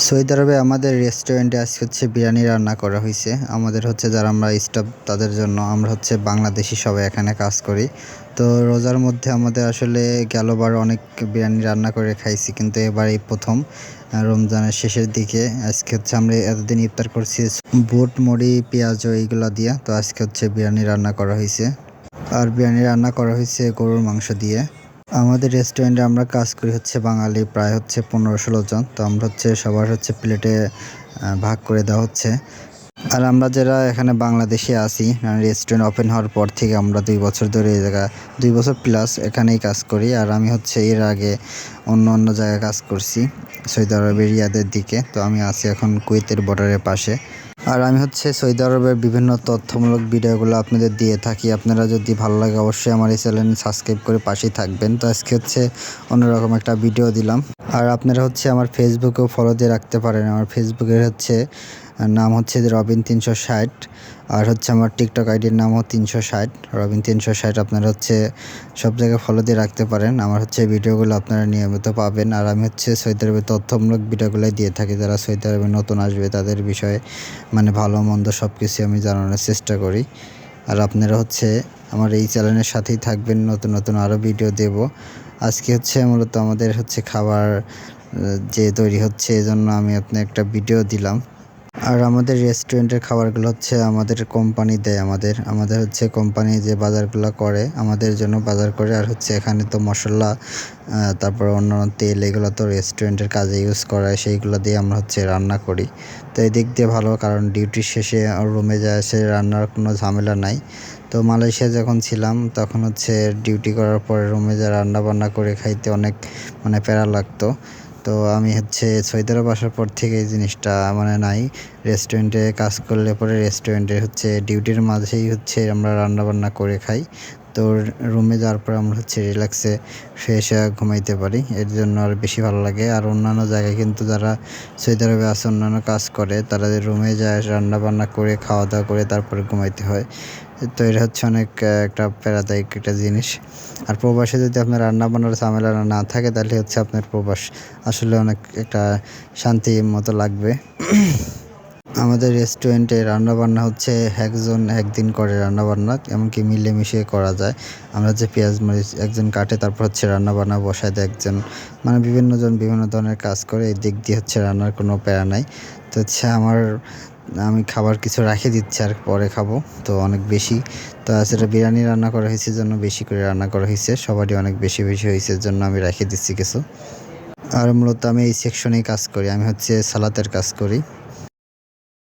Saudi আরবে, আমাদের রেস্টুরেন্টে আজকে হচ্ছে বিরিয়ানি রান্না করা হয়েছে আমাদের হচ্ছে যারা আমরা স্টাফ তাদের জন্য আমরা হচ্ছে বাংলাদেশি সবাই এখানে কাজ করি। তো রোজার মধ্যে আমাদের আসলে গেলবার অনেক বিরিয়ানি রান্না করে খাইছি, কিন্তু এবার এই প্রথম রমজানের শেষের দিকে। আজকে হচ্ছে আমরা এতদিন ইফতার করছি বুট, মুড়ি, পেঁয়াজ এইগুলো দিয়ে, তো আজকে হচ্ছে বিরিয়ানি রান্না করা হয়েছে আর বিরিয়ানি রান্না করা হয়েছে গরুর মাংস দিয়ে। আমাদের রেস্টুরেন্টে আমরা কাজ করি হচ্ছে বাঙালি, প্রায় হচ্ছে পনেরো ষোলো জন। তো আমরা হচ্ছে সবার হচ্ছে প্লেটে ভাগ করে দেওয়া হচ্ছে। আর আমরা যারা এখানে বাংলাদেশে আছি রেস্টুরেন্ট ওপেন হওয়ার পর থেকে আমরা দুই বছর ধরে এই জায়গা, দুই বছর প্লাস এখানেই কাজ করি। আর আমি হচ্ছে এর আগে অন্য অন্য জায়গায় কাজ করছি, সৌদি আরবের রিয়াদের দিকে। তো আমি আছি এখন কুয়েতের বর্ডারের পাশে। আর আমি হচ্ছে সৌদি আরবের বিভিন্ন তথ্যমূলক ভিডিওগুলো আপনাদের দিয়ে থাকি। আপনারা যদি ভালো লাগে অবশ্যই আমার এই চ্যানেল সাবস্ক্রাইব করে পাশেই থাকবেন। তো আজকে হচ্ছে অন্যরকম একটা ভিডিও দিলাম। আর আপনারা হচ্ছে আমার ফেসবুকেও ফলো দিয়ে রাখতে পারেন। আমার ফেসবুকের হচ্ছে নাম হচ্ছে রবিন তিনশো ষাট। আর হচ্ছে আমার টিকটক আইডির নামও তিনশো ষাট। রবিন তিনশো ষাট আপনারা হচ্ছে সব জায়গায় ফলো দিয়ে রাখতে পারেন। আমার হচ্ছে ভিডিওগুলো আপনারা নিয়মিত পাবেন। আর আমি হচ্ছে সৌদি আরবের তথ্যমূলক ভিডিওগুলোই দিয়ে থাকি। যারা সৌদি আরবে নতুন আসবে তাদের বিষয়ে মানে ভালো, মন্দ সব কিছু আমি জানানোর চেষ্টা করি। আর আপনারা হচ্ছে আমার এই চ্যানেলের সাথেই থাকবেন। নতুন নতুন আরও ভিডিও দেব। আজকে হচ্ছে মূলত আমাদের হচ্ছে খাবার যে তৈরি হচ্ছে, এজন্য আমি আপনার একটা ভিডিও দিলাম। আর আমাদের রেস্টুরেন্টের খাবারগুলো হচ্ছে আমাদের কোম্পানি দেয় আমাদের। আমাদের হচ্ছে কোম্পানি যে বাজারগুলো করে, আমাদের জন্য বাজার করে। আর হচ্ছে এখানে তো মশলা তারপর অন্যান্য তেল এগুলো তো রেস্টুরেন্টের কাজে ইউজ করা হয়, সেইগুলো দিয়ে আমরা হচ্ছে রান্না করি। তো এই দিক দিয়ে ভালো, কারণ ডিউটি শেষে রুমে যায় সে রান্নার কোনো ঝামেলা নাই। তো মালয়েশিয়া যখন ছিলাম, তখন হচ্ছে ডিউটি করার পরে রুমে যা রান্না বান্না করে খাইতে অনেক মানে প্যারা লাগতো। তো আমি হচ্ছে সৈদার আসার পর থেকে এই জিনিসটা মানে নাই। রেস্টুরেন্টে কাজ করলে পরে রেস্টুরেন্টে হচ্ছে ডিউটির মাঝেই হচ্ছে আমরা রান্নাবান্না করে খাই। তো রুমে যাওয়ার পর আমরা হচ্ছে রিল্যাক্সে ফ্রেশ হয়ে ঘুমাইতে পারি। এর জন্য আর বেশি ভালো লাগে। আর অন্যান্য জায়গায় কিন্তু যারা সৌদি আরবে আছে, অন্যান্য কাজ করে, তারা রুমে যায় রান্না বান্না করে খাওয়া দাওয়া করে, তারপরে ঘুমাইতে হয়। তো এটা হচ্ছে অনেক একটা প্যারাদায়িক একটা জিনিস। আর প্রবাসে যদি আপনার রান্না বান্নার ঝামেলা না থাকে, তাহলে হচ্ছে আপনার প্রবাস আসলে অনেক একটা শান্তি মতো লাগবে। আমাদের রেস্টুরেন্টে রান্নাবান্না হচ্ছে একজন একদিন করে রান্নাবান্না, এমনকি মিলেমিশে করা যায়। আমরা যে পেঁয়াজ মরিচ একজন কাটে, তারপর হচ্ছে রান্নাবান্না বসায় দেয় একজন। মানে বিভিন্ন জন বিভিন্ন ধরনের কাজ করে, এই দিক দিয়ে হচ্ছে রান্নার কোনো প্যারা নাই। তো হচ্ছে আমার, আমি খাবার কিছু রেখে দিচ্ছি আর পরে খাব, তো অনেক বেশি। তো সেটা বিরিয়ানি রান্না করা হয়েছে জন্য বেশি করে রান্না করা হয়েছে। সবারই অনেক বেশি বেশি হয়েছে জন্য আমি রেখে দিচ্ছি কিছু। আর মূলত আমি এই সেকশনেই কাজ করি, আমি হচ্ছে সালাতের কাজ করি।